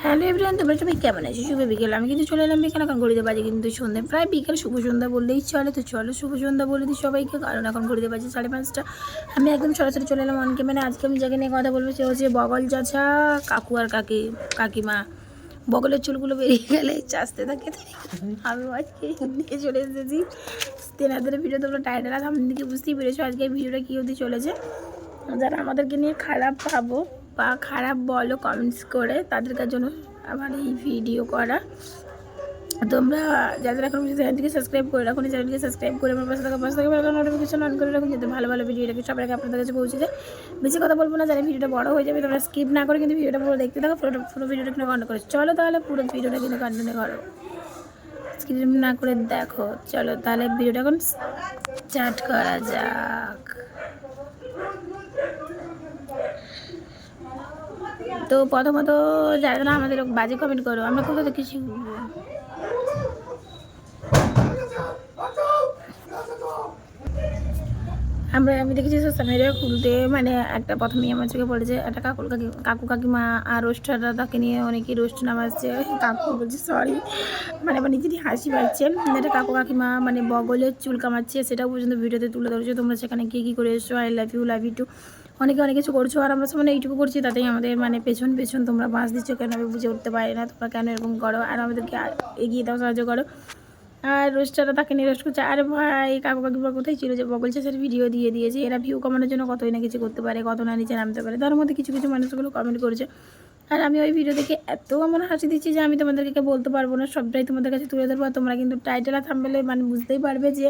Hello everyone, তোমরা সবাই কেমন আছো? শুভ বিকেল। আমি কিন্তু চলে এলাম বিকেল এখন ঘড়িতে বাজে কিন্তু সন্ধ্যে প্রায় বিকেল, শুভ সন্ধ্যা বললেই চলে। তো চলো শুভ সন্ধ্যা বলে দিই সবাইকে, কারণ এখন ঘড়িতে বাজে সাড়ে পাঁচটা। আমি একদম সরাসরি চলে এলাম অনকে। মানে আজকে আমি যাকে নিয়ে কথা বলব, সে হচ্ছে বগল চাচা, কাকু আর কাকি, কাকিমা। বগলের চুলগুলো বেরিয়ে গেলে চাষতে থাকে আমি আজকে নিয়ে চলে এসেছি। তেনাদের ভিডিও তোমরা টাইটেল আছে আমার দিকে বুঝতেই পেরেছ আজকে ভিডিওটা কী অবধি চলেছে। যারা আমাদেরকে নিয়ে খারাপ ভাবো বা খারাপ বলো কমেন্টস করে তাদের জন্য আমার এই ভিডিও করা। তোমরা যাদের এখন চ্যানেলটিকে সাবস্ক্রাইব করে রাখুন চ্যানেলটিকে সাবস্ক্রাইব করে আমার পাশে থাকা পাশে থাকা নোটিফিকেশন অন করে রাখুন যাতে ভালো ভালো ভিডিও রেখে সবাইকে আপনাদের কাছে পৌঁছে যায়। বেশি কথা বলব না, যারা ভিডিওটা বড় হয়ে যাবে তোমরা স্কিপ না করে কিন্তু ভিডিওটা পুরো দেখতে থাকো, পুরো পুরো ভিডিওটা কিন্তু কন্টিনিউ করে চলো তাহলে পুরো ভিডিওটা কিন্তু কন্টিনিউ করো। স্কিপ না করে দেখো। চলো তাহলে ভিডিওটা এখন স্টার্ট করা যাক। তো প্রথমত যারা না, আমাদের বাজে কমেন্ট করো। আমরা কোথাও থেকে শিখব আমরা, আমি দেখেছি সোশ্যাল মিডিয়া খুলতে মানে একটা প্রথমেই আমার চোখে পড়েছে একটা কাকুর কাকি, কাকু কাকিমা আর রোস্টাররা তাকে নিয়ে অনেকেই রোস্ট নামাচ্ছে। কাকু বলছে সরি মানে আমার নিজেরই হাসি পাচ্ছে। একটা কাকু কাকিমা মানে বগলের চুল কামাচ্ছে, সেটাও পর্যন্ত ভিডিওতে তুলে ধরেছে। তোমরা সেখানে কী কী করে এসছো I love you love you too অনেকে অনেক কিছু করছ আর আমরা মানে এইটুকু করছি তাতেই আমাদের মানে পেছন পেছন তোমরা বাঁশ দিচ্ছ কেন আমি বুঝে উঠতে পারি না, তোমরা কেন এরকম করো? আর আমাদেরকে এগিয়ে দাও, সাহায্য করো। আর রোস্টাররা তাকে নিয়ে রোস্ট করছে। আর ভাই, কাকু কাকিমা কোথায় ছিল যে বগল চাষের ভিডিও দিয়ে দিয়েছে? এরা ভিউ কমানোর জন্য কতই না কিছু করতে পারে, কত না নিচে নামতে পারে। তার মধ্যে কিছু কিছু মানুষগুলো কমেন্ট করেছে। আর আমি ওই ভিডিও দেখে এত আমার হাসি দিচ্ছি যে আমি তোমাদেরকে বলতে পারব না। সবটাই তোমাদের কাছে তুলে ধরবো। তোমরা কিন্তু টাইটেল থামবেলে মানে বুঝতেই পারবে যে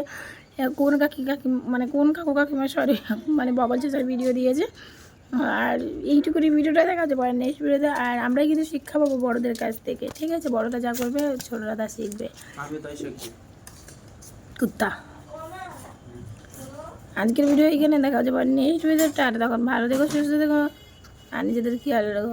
কোন কাকি কাকি মানে কোন কাকু কাকিমা সরি মানে বগল চাষের ভিডিও দিয়েছে। আর এইটুকুনি ভিডিওটা দেখা যাচ্ছে পরে নেক্সট ভিডিওতে আর আমরাই কিন্তু শিক্ষা পাবো বড়দের কাছ থেকে। ঠিক আছে? বড়রা যা করবে ছোটরা তা শিখবে। কুত্তা। আজকের ভিডিও এখানে দেখা যাচ্ছে পরে নেক্সট ভিডিওটা আর তখন ভালো দেখো সুস্থ দেখো আর নিজেদের খেয়াল রাখো।